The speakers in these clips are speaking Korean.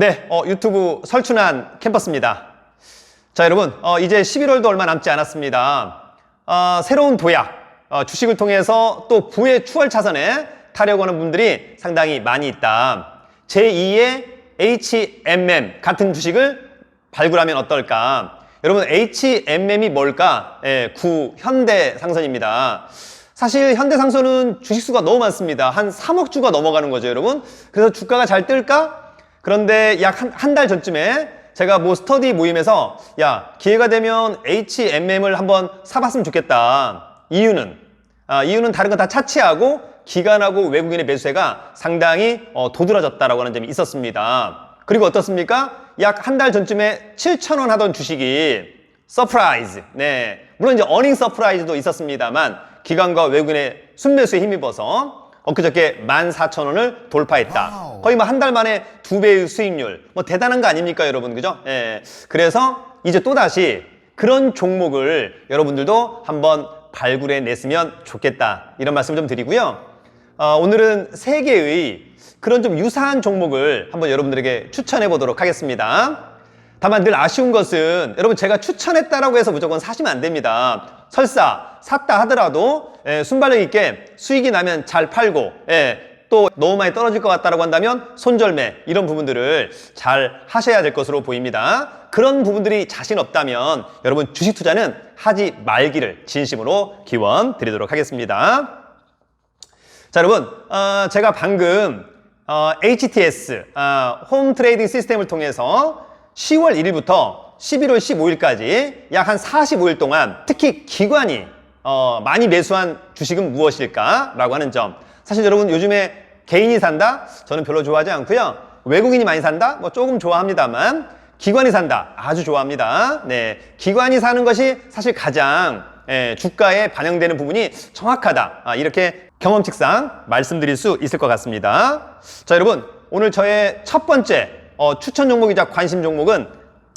네, 어, 유튜브 설춘한 캠퍼스입니다. 자, 여러분, 어, 이제 11월도 얼마 남지 않았습니다. 어, 새로운 도약, 어, 주식을 통해서 또 부의 추월 차선에 타려고 하는 분들이 상당히 많이 있다. 제2의 HMM 같은 주식을 발굴하면 어떨까? 여러분, HMM이 뭘까? 예, 구 현대 상선입니다. 사실 현대 상선은 주식수가 너무 많습니다. 한 3억 주가 넘어가는 거죠, 여러분. 그래서 주가가 잘 뜰까? 그런데 약한한달 전쯤에 제가 뭐 스터디 모임에서 야 기회가 되면 HMM을 한번 사봤으면 좋겠다. 이유는 아, 이유는 다른 건 다 차치하고 기관하고 외국인의 매수세가 상당히 어, 도드라졌다라고 하는 점이 있었습니다. 그리고 어떻습니까? 약 한 달 전쯤에 7,000원 하던 주식이 서프라이즈. 네. 물론 이제 어닝 서프라이즈도 있었습니다만 기관과 외국인의 순매수에 힘입어서 엊그저께 14,000원을 돌파했다. 거의 뭐 한 달 만에 두 배의 수익률. 뭐 대단한 거 아닙니까, 여러분? 그죠? 예. 그래서 이제 또다시 그런 종목을 여러분들도 한번 발굴해 냈으면 좋겠다. 이런 말씀 좀 드리고요. 어, 오늘은 세 개의 그런 좀 유사한 종목을 한번 여러분들에게 추천해 보도록 하겠습니다. 다만 늘 아쉬운 것은 여러분 제가 추천했다라고 해서 무조건 사시면 안 됩니다. 설사 샀다 하더라도 예, 순발력 있게 수익이 나면 잘 팔고 예, 또 너무 많이 떨어질 것 같다라고 한다면 손절매 이런 부분들을 잘 하셔야 될 것으로 보입니다. 그런 부분들이 자신 없다면 여러분 주식 투자는 하지 말기를 진심으로 기원 드리도록 하겠습니다. 자, 여러분, 어, 제가 방금 어, HTS 어, 홈 트레이딩 시스템을 통해서 10월 1일부터 11월 15일까지 약 한 45일 동안 특히 기관이 어, 많이 매수한 주식은 무엇일까라고 하는 점. 사실 여러분 요즘에 개인이 산다? 저는 별로 좋아하지 않고요. 외국인이 많이 산다? 뭐 조금 좋아합니다만 기관이 산다? 아주 좋아합니다. 네, 기관이 사는 것이 사실 가장 예, 주가에 반영되는 부분이 정확하다. 아, 이렇게 경험칙상 말씀드릴 수 있을 것 같습니다. 자, 여러분, 오늘 저의 첫 번째 어, 추천 종목이자 관심 종목은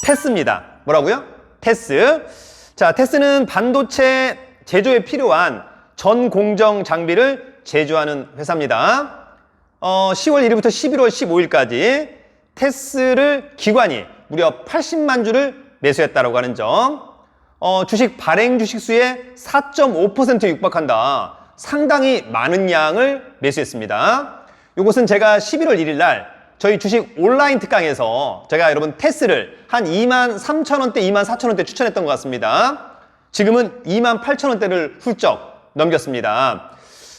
테스입니다. 뭐라고요? 테스. 자, 테스는 반도체 제조에 필요한 전 공정 장비를 제조하는 회사입니다. 어, 10월 1일부터 11월 15일까지 테스를 기관이 무려 80만 주를 매수했다고 하는 점. 어, 주식 발행 주식 수의 4.5%에 육박한다. 상당히 많은 양을 매수했습니다. 이것은 제가 11월 1일 날 저희 주식 온라인 특강에서 제가 여러분 테스를 한 2만 3천 원대, 2만 4천 원대 추천했던 것 같습니다. 지금은 2만 8천 원대를 훌쩍 넘겼습니다.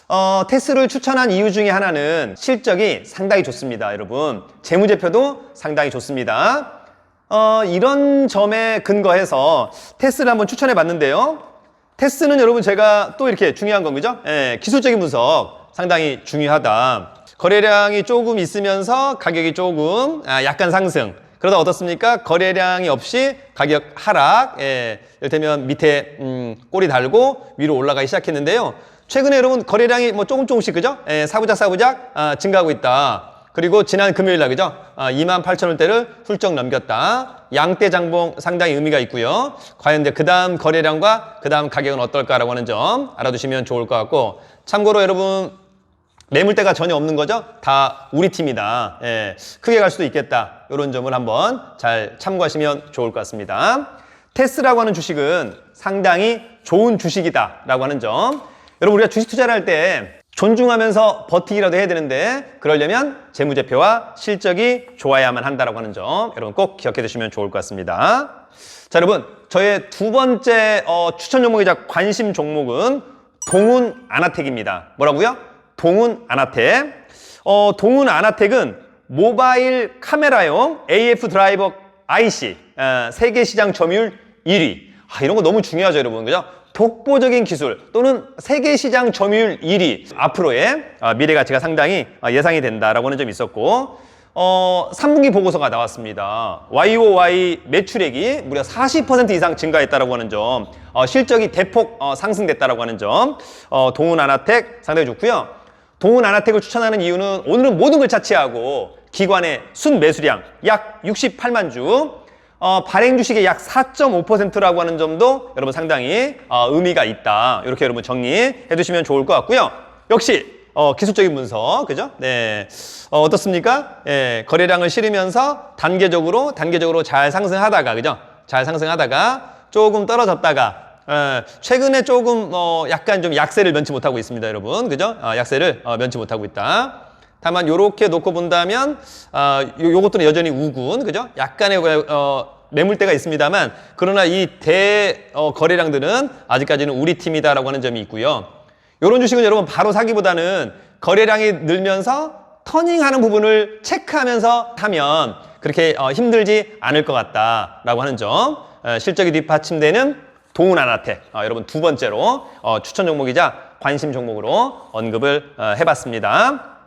어, 테스를 추천한 이유 중에 하나는 실적이 상당히 좋습니다, 여러분. 재무제표도 상당히 좋습니다. 어, 이런 점에 근거해서 테스를 한번 추천해 봤는데요. 테스는 여러분 제가 또 이렇게 중요한 건 그죠? 예, 기술적인 분석 상당히 중요하다. 거래량이 조금 있으면서 가격이 조금 아, 약간 상승. 그러다 어떻습니까? 거래량이 없이 가격 하락. 예, 이를테면 밑에 음, 꼬리 달고 위로 올라가기 시작했는데요. 최근에 여러분 거래량이 뭐 조금 조금씩 그죠? 예, 사부작 사부작 아, 증가하고 있다. 그리고 지난 금요일 날 그죠? 아, 2만 8천 원대를 훌쩍 넘겼다. 양대 장봉 상당히 의미가 있고요. 과연 이제 그 다음 거래량과 그 다음 가격은 어떨까라고 하는 점 알아두시면 좋을 것 같고 참고로 여러분 매물대가 전혀 없는 거죠? 다 우리 팀이다. 예, 크게 갈 수도 있겠다. 이런 점을 한번 잘 참고하시면 좋을 것 같습니다. 테스라고 하는 주식은 상당히 좋은 주식이다라고 하는 점. 여러분 우리가 주식 투자를 할 때 존중하면서 버티기라도 해야 되는데 그러려면 재무제표와 실적이 좋아야만 한다라고 하는 점 여러분 꼭 기억해 두시면 좋을 것 같습니다. 자 여러분 저의 두 번째 어, 추천 종목이자 관심 종목은 동훈 아나텍입니다. 뭐라고요? 동훈 아나텍. 어, 동훈 아나텍은 모바일 카메라용 AF 드라이버 IC 어, 세계 시장 점유율 1위. 아, 이런 거 너무 중요하죠, 여러분. 그죠? 독보적인 기술 또는 세계 시장 점유율 1위 앞으로의 어, 미래 가치가 상당히 어, 예상이 된다라고 하는 점이 있었고 어, 3분기 보고서가 나왔습니다. YOY 매출액이 무려 40% 이상 증가했다라고 하는 점, 어, 실적이 대폭 어, 상승됐다라고 하는 점, 어, 동훈 아나텍 상당히 좋고요. 동훈 아나텍을 추천하는 이유는 오늘은 모든 걸 차치하고 기관의 순 매수량 약 68만 주, 어, 발행 주식의 약 4.5%라고 하는 점도 여러분 상당히 어, 의미가 있다. 이렇게 여러분 정리해 두시면 좋을 것 같고요. 역시 어, 기술적인 분석, 그죠? 네. 어, 어떻습니까? 예, 거래량을 실으면서 단계적으로, 단계적으로 잘 상승하다가, 그죠? 잘 상승하다가 조금 떨어졌다가, 예, 최근에 조금, 어, 약간 좀 약세를 면치 못하고 있습니다, 여러분. 그죠? 어, 약세를 어, 면치 못하고 있다. 다만, 요렇게 놓고 본다면, 어, 요, 요것들은 여전히 우군, 그죠? 약간의, 어, 매물대가 있습니다만, 그러나 이 대, 어, 거래량들은 아직까지는 우리 팀이다라고 하는 점이 있고요. 이런 주식은 여러분 바로 사기보다는 거래량이 늘면서 터닝하는 부분을 체크하면서 하면 그렇게 어, 힘들지 않을 것 같다라고 하는 점. 어, 실적이 뒷받침되는 동훈 아나텍 어, 여러분 두 번째로 어, 추천 종목이자 관심 종목으로 언급을 어, 해봤습니다.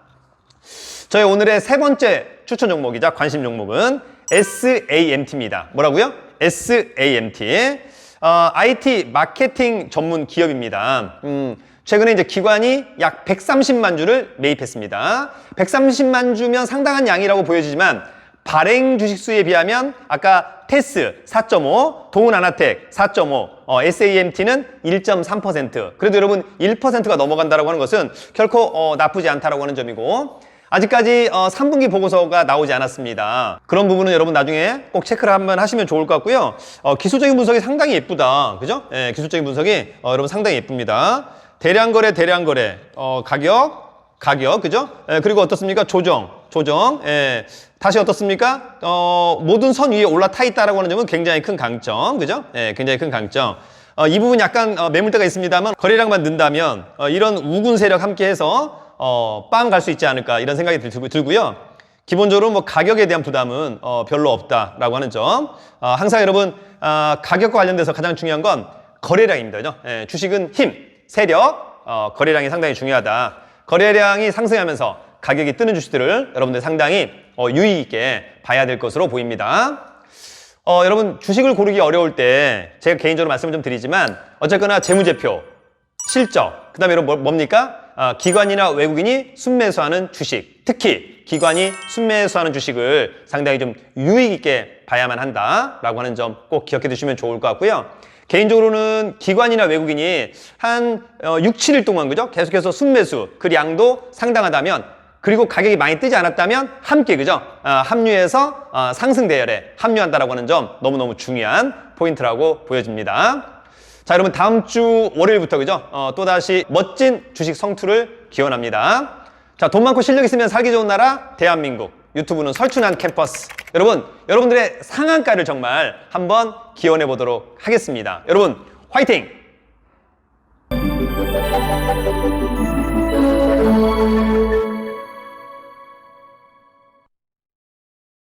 저희 오늘의 세 번째 추천 종목이자 관심 종목은 SAMT입니다. 뭐라고요? SAMT. 어, IT 마케팅 전문 기업입니다. 음, 최근에 이제 기관이 약 130만 주를 매입했습니다. 130만 주면 상당한 양이라고 보여지지만 발행 주식 수에 비하면 아까 테스 4.5, 동훈 아나텍 4.5, 어, SAMT는 1.3%. 그래도 여러분 1%가 넘어간다라고 하는 것은 결코 어, 나쁘지 않다라고 하는 점이고 아직까지 어, 3분기 보고서가 나오지 않았습니다. 그런 부분은 여러분 나중에 꼭 체크를 한번 하시면 좋을 것 같고요. 어, 기술적인 분석이 상당히 예쁘다. 그죠? 예, 기술적인 분석이 어, 여러분 상당히 예쁩니다. 대량 거래, 대량 거래, 어, 가격, 가격, 그죠? 예, 그리고 어떻습니까? 조정, 조정. 예, 다시 어떻습니까? 어, 모든 선 위에 올라타 있다라고 하는 점은 굉장히 큰 강점, 그죠? 예, 굉장히 큰 강점. 어, 이 부분 약간 어, 매물대가 있습니다만 거래량만 는다면 어, 이런 우군 세력 함께해서 어, 빵 갈 수 있지 않을까 이런 생각이 들, 들고요. 기본적으로 뭐 가격에 대한 부담은 어, 별로 없다라고 하는 점. 어, 항상 여러분 어, 가격과 관련돼서 가장 중요한 건 거래량입니다. 그죠? 예, 주식은 힘, 세력, 어, 거래량이 상당히 중요하다. 거래량이 상승하면서 가격이 뜨는 주식들을 여러분들 상당히 어, 유의 있게 봐야 될 것으로 보입니다. 어, 여러분 주식을 고르기 어려울 때 제가 개인적으로 말씀을 좀 드리지만 어쨌거나 재무제표, 실적, 그 다음에 여러분 뭐- 뭡니까? 아, 기관이나 외국인이 순매수하는 주식, 특히 기관이 순매수하는 주식을 상당히 좀 유익 있게 봐야만 한다라고 하는 점 꼭 기억해 두시면 좋을 것 같고요. 개인적으로는 기관이나 외국인이 한 어, 6, 7일 동안 그죠? 계속해서 순매수 그 양도 상당하다면 그리고 가격이 많이 뜨지 않았다면 함께 그죠? 아, 합류해서 아, 상승 대열에 합류한다라고 하는 점 너무너무 중요한 포인트라고 보여집니다. 자, 여러분 다음 주 월요일부터 그죠? 어, 또다시 멋진 주식 성투를 기원합니다. 자, 돈 많고 실력 있으면 살기 좋은 나라 대한민국. 유튜브는 설춘한 캠퍼스. 여러분, 여러분들의 상한가를 정말 한번 기원해 보도록 하겠습니다. 여러분, 화이팅!